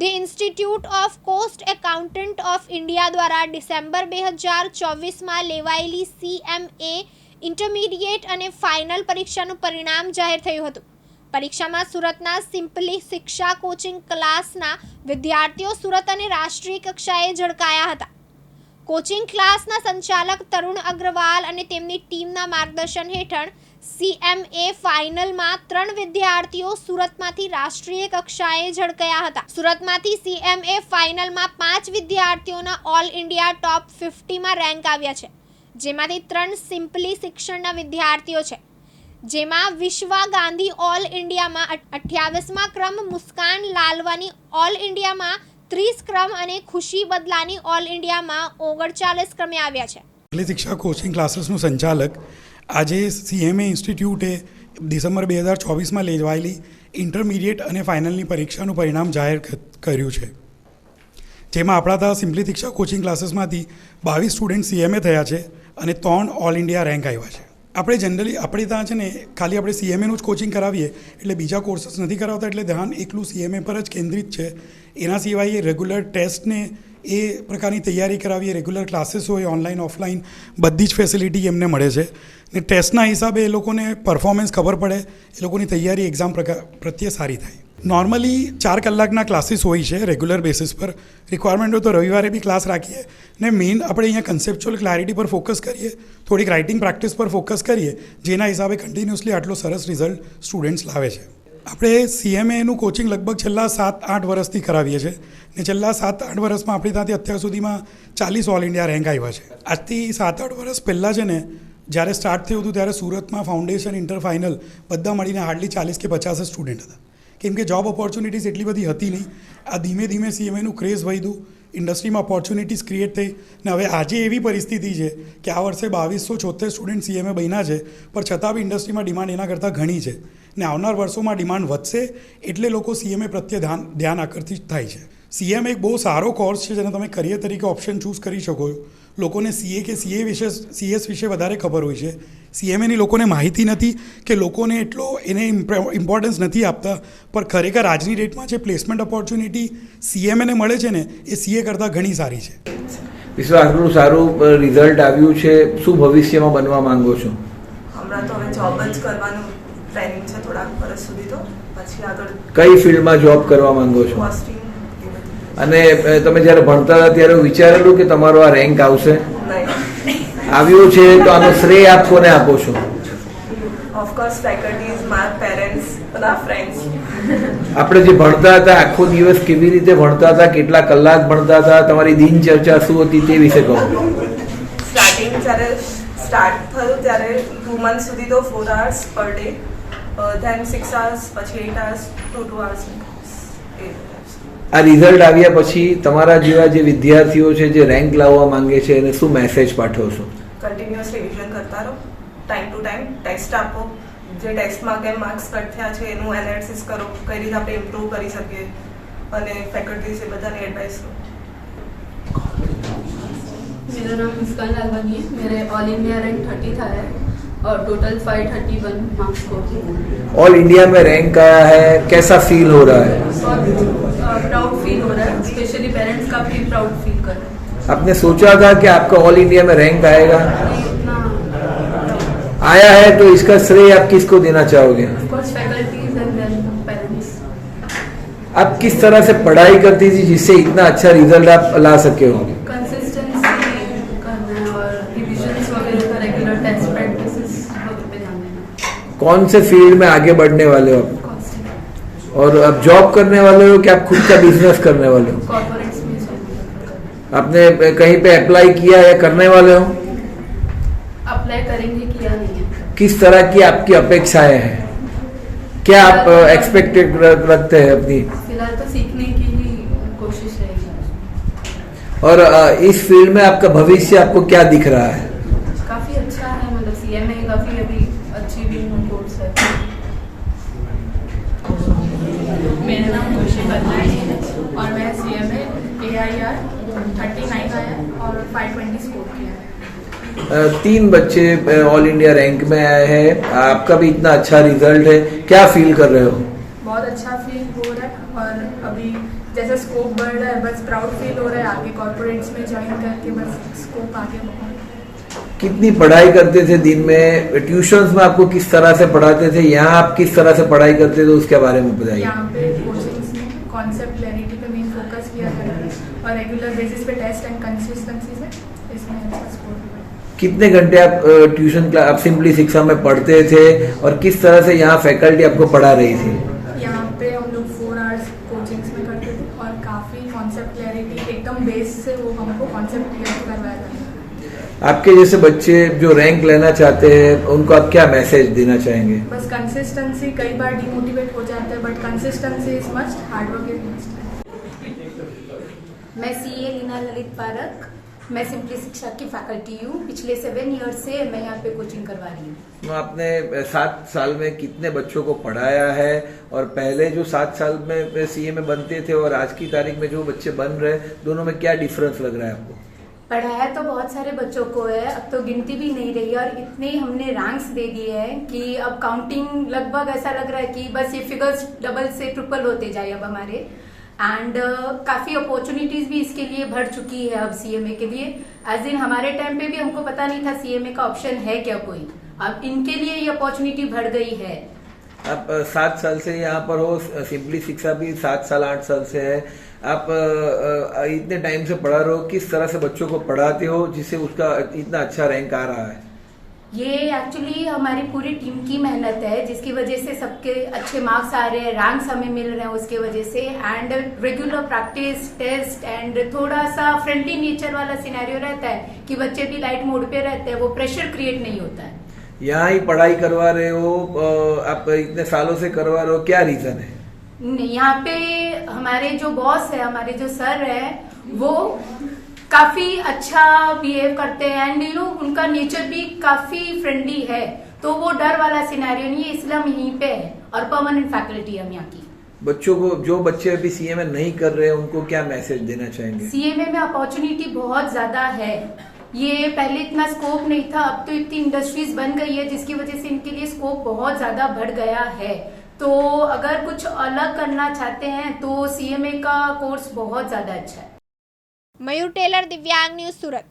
the Institute of Cost Accountant of India દ્વારા December બે હજાર ચોવીસમાં લેવાયેલી સીએમએ ઇન્ટરમીડિયેટ અને ફાઇનલ પરીક્ષાનું પરિણામ જાહેર થયું હતું પરીક્ષામાં સુરતના સિમ્પલી શિક્ષા કોચિંગ ક્લાસના વિદ્યાર્થીઓ સુરત અને રાષ્ટ્રીય કક્ષાએ ઝળકાયા હતા કોચિંગ ક્લાસના સંચાલક તરુણ અગ્રવાલ અને તેમની ટીમના માર્ગદર્શન હેઠળ સીએમએ ફાઇનલમાં ત્રણ વિદ્યાર્થીઓ સુરતમાંથી રાષ્ટ્રીય કક્ષાએ ઝળકાયા હતા સુરતમાંથી સીએમએ ફાઇનલમાં પાંચ વિદ્યાર્થીઓના ઓલ ઇન્ડિયા ટોપ ફિફ્ટીમાં રેન્ક આવ્યા છે જેમાંથી ત્રણ સિમ્પલી શિક્ષણના વિદ્યાર્થીઓ છે જેમાં વિશ્વા ગાંધી ઓલ ઇન્ડિયામાં અઠ્યાવીસમાં ક્રમ મુસ્કાન લાલવાની ઓલ ઇન્ડિયામાં ત્રીસ ક્રમ અને ખુશી બદલાની ઓલ ઇન્ડિયામાં ઓગણચાલીસ ક્રમે આવ્યા છે શિક્ષા કોચિંગ ક્લાસીસનું સંચાલક આજે સીએમએ ઇન્સ્ટિટ્યૂટે ડિસેમ્બર બે હજાર ચોવીસમાં લેવાયેલી ઇન્ટરમિડિયેટ અને ફાઇનલની પરીક્ષાનું પરિણામ જાહેર કર્યું છે જેમાં આપણા ત્યાં સિમ્પલી દીક્ષા કોચિંગ ક્લાસીસમાંથી બાવીસ સ્ટુડન્ટ સીએમએ થયા છે અને ત્રણ ઓલ ઇન્ડિયા રેન્ક આવ્યા છે આપણે જનરલી આપણે ત્યાં છે ને ખાલી આપણે સીએમએનું જ કોચિંગ કરાવીએ એટલે બીજા કોર્સીસ નથી કરાવતા એટલે ધ્યાન એકલું સીએમએ પર જ કેન્દ્રિત છે એના સિવાય રેગ્યુલર ટેસ્ટને એ પ્રકારની તૈયારી કરાવીએ રેગ્યુલર ક્લાસીસ હોય ઓનલાઈન ઓફલાઈન બધી જ ફેસિલિટી એમને મળે છે ને ટેસ્ટના હિસાબે એ લોકોને પરફોર્મન્સ ખબર પડે એ લોકોની તૈયારી એક્ઝામ પ્રત્યે સારી થાય નોર્મલી ચાર કલાકના ક્લાસીસ હોય છે રેગ્યુલર બેસિસ પર રિક્વાયરમેન્ટ હોય તો રવિવારે બી ક્લાસ રાખીએ ને મેઇન આપણે અહીંયા કન્સેપ્ચ્યુઅલ ક્લેરિટી પર ફોકસ કરીએ થોડીક રાઇટિંગ પ્રેક્ટિસ પર ફોકસ કરીએ જેના હિસાબે કન્ટિન્યુઅસલી આટલો સરસ રિઝલ્ટ સ્ટુડન્ટ્સ લાવે છે આપણે સીએમએનું કોચિંગ લગભગ છેલ્લા સાત આઠ વર્ષથી કરાવીએ છીએ ને છેલ્લા સાત આઠ વર્ષમાં આપણી ત્યાંથી અત્યાર સુધીમાં ચાલીસ ઓલ ઇન્ડિયા રેન્ક આવ્યા છે આજથી સાત આઠ વર્ષ પહેલાં છે ને જ્યારે સ્ટાર્ટ થયું હતું ત્યારે સુરતમાં ફાઉન્ડેશન ઇન્ટર ફાઇનલ બધા મળીને હાર્ડલી ચાલીસ કે પચાસ સ્ટુડન્ટ હતા કેમ કે જોબ ઓપોર્ચ્યુનિટીઝ એટલી બધી હતી નહીં આ ધીમે ધીમે સીએમએનું ક્રેઝ વધ્યું ઇન્ડસ્ટ્રીમાં ઓપોર્ચ્યુનિટીઝ ક્રિએટ થઈ ને હવે આજે એવી પરિસ્થિતિ છે કે આ વર્ષે બાવીસો છોતેર સ્ટુડન્ટ સીએમએ બન્યા છે પણ છતાં બી ઇન્ડસ્ટ્રીમાં ડિમાન્ડ એના કરતાં ઘણી છે ને આવનાર વર્ષોમાં ડિમાન્ડ વધશે એટલે લોકો સીએમએ પ્રત્યે ધ્યાન ધ્યાન આકર્ષિત થાય છે સીએમ એક બહુ સારો કોર્સ છે જેને તમે કરિયર તરીકે ઓપ્શન ચૂઝ કરી શકો લોકોને સીએ કે સીએ વિશે સીએસ વિશે વધારે ખબર હોય છે સીએમએની લોકોને માહિતી નથી કે લોકોને એટલો એને ઇમ્પોર્ટન્સ નથી આપતા પણ ખરેખર આજની ડેટમાં જે પ્લેસમેન્ટ ઓપોર્ચ્યુનિટી સીએમએને મળે છે ને એ સીએ કરતાં ઘણી સારી છે વિશ્વ સારું રિઝલ્ટ આવ્યું છે શું ભવિષ્યમાં બનવા માંગો છો હમણાં તો હવે જોબ જ કરવાનું પ્લાનિંગ છે થોડા વર્ષ સુધી તો પછી આગળ કઈ ફિલ્ડમાં જોબ કરવા માંગો છો અને તમે જ્યારે ભણતા હતા ત્યારે વિચારેલું કે તમારો આ રેન્ક આવશે આવ્યું છે તો આનો શ્રેય આપ કોને આપો છો of course faculties my parents બધા ફ્રેન્ડ્સ આપણે જે ભણતા હતા આખો દિવસ કેવી રીતે ભણતા હતા કેટલા કલાક ભણતા હતા તમારી દિનચર્ચા શું હતી તે વિશે કહો સ્ટાર્ટિંગ જ્યારે સ્ટાર્ટ થયું ત્યારે ટુ મંથ સુધી તો four hours per day then six hours પછી eight hours to two hours આ રિઝલ્ટ આવ્યા પછી તમારા જેવા જે વિદ્યાર્થીઓ છે જે રેન્ક લાવવા માંગે છે એને શું મેસેજ પાઠવો છો કન્ટિન્યુઅસ રિવિઝન કરતા રહો ટાઈમ ટુ ટાઈમ ટેસ્ટ આપો જે ટેસ્ટમાં કેમ માર્ક્સ કટ થયા છે એનું એનાલિસિસ કરો કઈ રીતે આપણે ઇમ્પ્રૂવ કરી શકીએ અને ફેકલ્ટીઝ એ બધાને એડવાઇસ લો मेरा नाम मुस्कान लालवानी है मेरे ऑल इंडिया रैंक और टोटल 531 मार्क्स ऑल इंडिया में रैंक आया है कैसा फील हो रहा है प्राउड फील हो रहा है स्पेशली पेरेंट्स का भी प्राउड फील कर रहे हैं आपने सोचा था कि आपका ऑल इंडिया में रैंक आएगा आया है तो इसका श्रेय आप किसको देना चाहोगे आप किस तरह से पढ़ाई करती थी जिससे इतना अच्छा रिजल्ट आप ला सके होंगे कौन से फील्ड में आगे बढ़ने वाले हो आप और आप जॉब करने वाले हो कि आप खुद का बिजनेस करने वाले हो आपने कहीं पे अप्लाई किया या करने वाले हो अप्लाई करेंगे किया नहीं किस तरह की आपकी अपेक्षाएं हैं क्या आप एक्सपेक्टेड रखते हैं अपनी फिलहाल तो सीखने की ही कोशिश है और इस फील्ड में आपका भविष्य आपको क्या दिख रहा है मेरा नाम खुशी बदला है और मैं C M A A I R thirty nine आया और फाइव ट्वेंटी स्कोर किया है तीन बच्चे ऑल इंडिया रैंक में आए हैं आपका भी इतना अच्छा रिजल्ट है क्या फील कर रहे हो बहुत अच्छा फील हो रहा है और अभी जैसे स्कोप बढ़ रहा है बस प्राउड फील हो रहा है आगे कॉर्पोरेट्स में ज्वाइन करके बस स्कोप आगे बढ़ा कितनी पढ़ाई करते थे दिन में ट्यूशन में आपको किस तरह से पढ़ाते थे यहाँ आप किस तरह से पढ़ाई करते थे उसके बारे में बताइए यहाँ पे कॉन्सेप्ट क्लैरिटी पे मेन फोकस किया था और रेगुलर बेसिस पे टेस्ट एंड कंसिस्टेंसी से इसमें अच्छा कितने घंटे आप ट्यूशन क्लास आप सिंपली शिक्षा में पढ़ते थे और किस तरह से यहाँ फैकल्टी आपको पढ़ा रही थी आपके जैसे बच्चे जो रैंक लेना चाहते हैं उनको आप क्या मैसेज देना चाहेंगे बस कंसिस्टेंसी कई बार डिमोटिवेट हो जाते हैं but consistency is must hard work is must मैं C A Leena Lalit park मैं सिंपली शिक्षा की फैकल्टी हूँ पिछले सेवन ईयर से मैं यहाँ पे कोचिंग करवा रही हूँ तो आपने सात साल में कितने बच्चों को पढ़ाया है और पहले जो सात साल में सीए में बनते थे और आज की तारीख में जो बच्चे बन रहे दोनों में क्या डिफरेंस लग रहा है आपको पढ़ाया तो बहुत सारे बच्चों को है अब तो गिनती भी नहीं रही और इतने हमने रैंक्स दे दिए हैं कि अब काउंटिंग लगभग ऐसा लग रहा है कि बस ये फिगर्स डबल से ट्रिपल होते जाए अब हमारे एंड uh, काफ़ी अपॉर्चुनिटीज़ भी इसके लिए भर चुकी है अब सीएमए के लिए एज इन हमारे टाइम पे भी हमको पता नहीं था सीएमए का ऑप्शन है क्या कोई अब इनके लिए ये अपॉर्चुनिटी बढ़ गई है आप सात साल से यहाँ पर हो सिंपली शिक्षा भी सात साल आठ साल से है आप इतने टाइम से पढ़ा रहे हो किस तरह से बच्चों को पढ़ाते हो जिससे उसका इतना अच्छा रैंक आ रहा है ये एक्चुअली हमारी पूरी टीम की मेहनत है जिसकी वजह से सबके अच्छे मार्क्स आ रहे हैं रैंक हमें मिल रहे हैं उसके वजह से and regular practice test and थोड़ा सा फ्रेंडली नेचर वाला सिनेरियो रहता है कि बच्चे भी लाइट मोड पे रहते हैं वो प्रेशर क्रिएट नहीं होता है यहाँ ही पढ़ाई करवा रहे हो आप इतने सालों से करवा रहे हो क्या रीजन है यहाँ पे हमारे जो बॉस है हमारे जो सर है वो काफी अच्छा बिहेव करते हैं एंड यू उनका नेचर भी काफी फ्रेंडली है तो वो डर वाला सिनेरियो नहीं है इसलिए हम यहीं पे है और परमानेंट फैकल्टी हम यहाँ की बच्चों को जो बच्चे अभी सीएमए नहीं कर रहे हैं उनको क्या मैसेज देना चाहेंगे सीएमए में अपॉर्चुनिटी बहुत ज्यादा है ये पहले इतना स्कोप नहीं था अब तो इतनी इंडस्ट्रीज बन गई है जिसकी वजह से इनके लिए स्कोप बहुत ज़्यादा बढ़ गया है तो अगर कुछ अलग करना चाहते हैं तो सीएमए का कोर्स बहुत ज़्यादा अच्छा है मयूर टेलर दिव्यांग न्यूज सूरत